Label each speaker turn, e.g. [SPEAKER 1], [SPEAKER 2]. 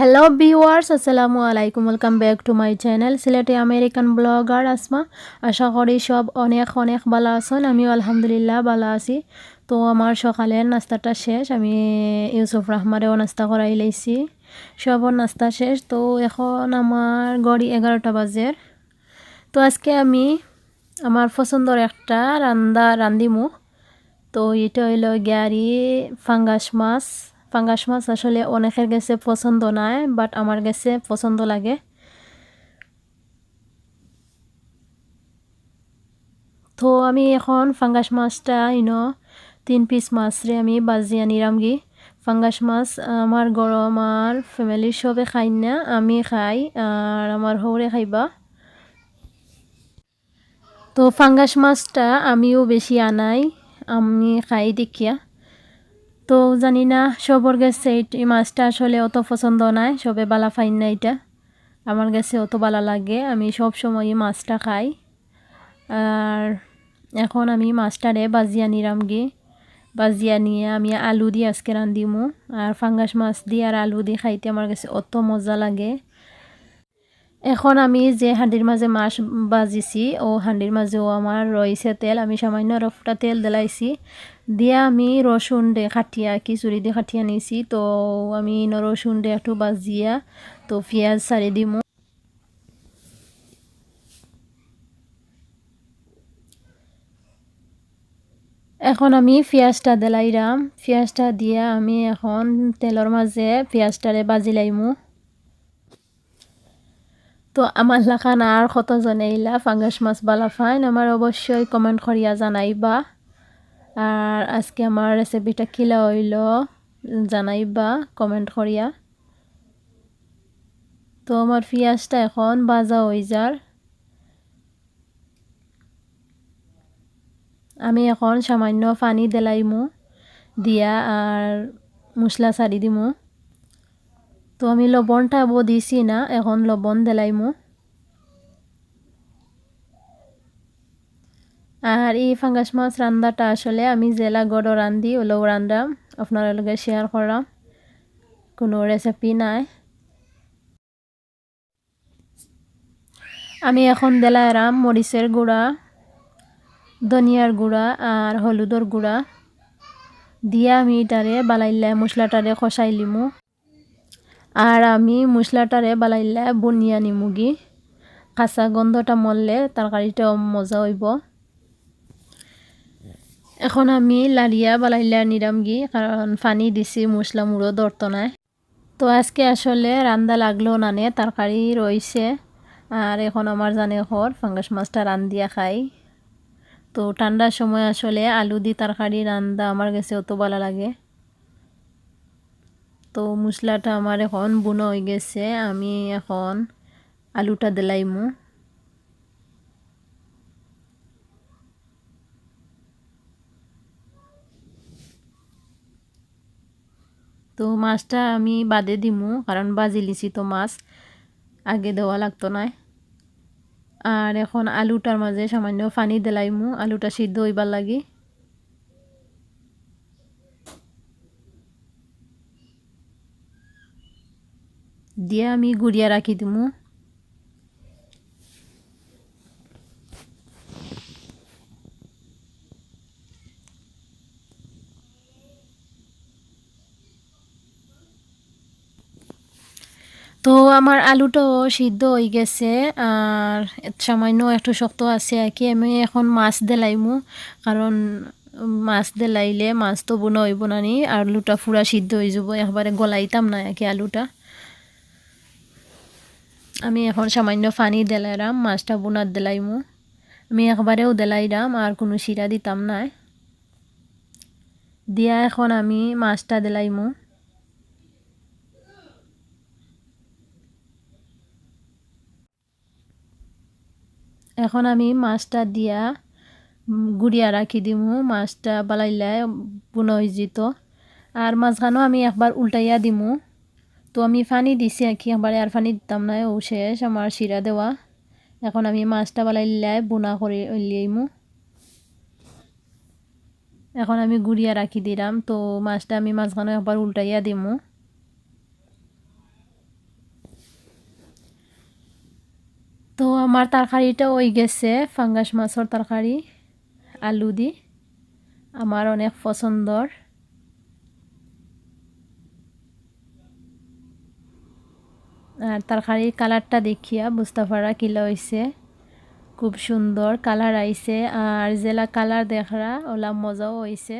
[SPEAKER 1] Hello viewers আসসালামু আলাইকুম welcome back to my channel সিলেটে আমেরিকান ব্লগার আসমা আশা করি সব অনেক অনেক ভালো আছেন আমিও আলহামদুলিল্লাহ ভালো আছি তো আমার সকালের নাস্তাটা শেষ আমি ইউসুফ রহমারেও নাস্তা করাই লাইছি সবর নাস্তা শেষ তো এখন আমার গড়ি এগারোটা বাজের তো আজকে আমি আমার পছন্দর একটা রান্দা রান্দিমু তো এটা হইল গ্যারি ফাঙ্গাস মাছ ফাঙ্গাস মাছ আসলে অনেকের কাছে পছন্দ নয় বাট আমার কাছে পছন্দ লাগে। তো আমি এখন ফাঙ্গাস মাছটা ইনো তিন পিস মাছরে আমি বাজি আনিরামগি ফাঙ্গাস মাছ আমার গরম আর ফ্যামিলির সবে খাই না, আমি খাই আর আমার হৌরে খাইবা। তো ফাঙ্গাস মাছটা আমিও বেশি আনাই, আমি খাই দেখিয়া। তো জানি না, সবর গেছে, এই মাছটা আসলে অত পছন্দ নাই, সবে বালা ফাইন না এটা। আমার গেছে অত বালা লাগে, আমি সব সময় মাছটা খাই। আর এখন আমি মাছটারে বাজিয়া নিলাম গিয়ে বাজিয়া নিয়ে আমি আলু দিয়ে আজকে রান্ধিমু। আর ফাঙ্গাস মাছ দিয়ে আর আলু দিয়ে খাইতে আমার কাছে অত মজা লাগে। এখন আমি যে হাঁডির মাঝে মাছ বাজিছি, ও হাঁডির মাঝেও আমার রয়েছে তেল। আমি সামান্য রফটা তেল দিলাইছি। দিয়া আমি রসুন দে খাটিয়া চুরি দিয়ে খাটিয়া নিয়েছি তো আমি রসুন দে একটু বাজিয়া, তো পেঁয়াজ সারি দিমু। এখন আমি পেঁয়াজটা দিলাইরাম। পেঁয়াজটা দিয়া আমি এখন তেলের মাঝে পেঁয়াজটারে বাজি লাইমু। তো আমার লাখান আর কতজনে ইলা ফাঙ্গাস মাছ, বালা ফাইন আমার অবশ্যই কমেন্ট করিয়া জানাইবা। আর আজকে আমার রেসিপিটা কিলা হইল জানাইবা কমেন্ট করিয়া তো আমার পেঁয়াজটা এখন বাজা হয়ে যার আমি এখন সামান্য পানি দিলাইমু, দিয়া আর মশলা সারি দিমু। তো আমি লবণটা বো দিছি না, এখন লবণ দিলাইমু আর এই ফাঙ্গাস মাছ রান্নাটা আসলে আমি জেলা গড় রান্ধি, ওলেও রান্ধাম আপনার লগে শেয়ার করাম, কোনো রেসিপি নাই। আমি এখন দিলাম মরিচের গুঁড়া, ধনিয়ার গুঁড়া আর হলুদর গুঁড়া। দিয়া আমি এটারে বালাইলে মশলাটারে খসাই লিমু। আর আমি মশলাটারে বালাইলে বনিয়া নিমুগি কাঁচা গন্ধটা মরলে তরকারিটা মজা হইব। এখন আমি লালিয়া বালাইলা নিরামগি কারণ ফানি দিছি, মশলা মুড়ো ধরতো নাই তো আজকে আসলে রান্দা লাগল নানে তরকারি রয়েছে আর এখন আমার জানে হর ফাঙ্গাস মাছটা রান্দিয়া খাই। তো ঠান্ডার সময় আসলে আলু দি তরকারি রান্দা আমার কাছে অত ভালো লাগে। তো মশলাটা আমার এখন বুনো হয়ে গেছে। আমি এখন আলুটা দিলাইমু। তো মাছটা আমি বাদে দিমু, কারণ বাজি লিছি তো মাছ। আগে দেওয়া লাগতো না। আর এখন আলুটার মাঝে সামান্য পানি দিলাইমু। আলুটা সিদ্ধ হইবার লাগি। দিয়ে আমি গুড়িয়া রাখি দিমু তো আমার আলুটাও সিদ্ধ হয়ে গেছে, আর সামান্য একটু শক্ত আছে আর কি, আমি এখন মাছ দিলাইমু, কারণ মাছ দিলাইলে মাছ তো বোনা হইব না নি, আলুটা ফুরা সিদ্ধ হয়ে যাব, একবারে গলাইতাম না আর কি আলুটা। আমি এখন সামান্য পানি দিলাইরাম, মাছটা বোনার দিলাইমু। আমি একবারেও দিলাইরাম, আর কোনো শিরা দিতাম না দিয়া এখন আমি মাছটা দিলাইমু। এখন আমি মাছটা দিয়া গুড়িয়া রাখি দিমু, মাছটা বালাইলে বুনো হয়ে যেত। আর মাছখানো আমি একবার উল্টাইয়া দিমু। তো আমি ফানি দিছি আর কি একবারে আর ফানি দিতাম না ও শেষ, আমার শিরা দেওয়া। এখন আমি মাছটা বালাই লাই বোনা করে লিয়াইমু এখন আমি গুড়িয়া রাখি দিলাম, তো মাছটা আমি মাঝখানে একবার উল্টাইয়া দিমু। তো আমার তরকারিটা ওই গেছে, ফাঙ্গাস মাছের তরকারি, আলু দি। আমার অনেক পছন্দর আর শাড়ির কালারটা দেখিয়া বুঝতে পারা কিলা হয়েছে খুব সুন্দর কালার আইছে, আর জেলা কালার দেখরা ওলা মজাও হয়েছে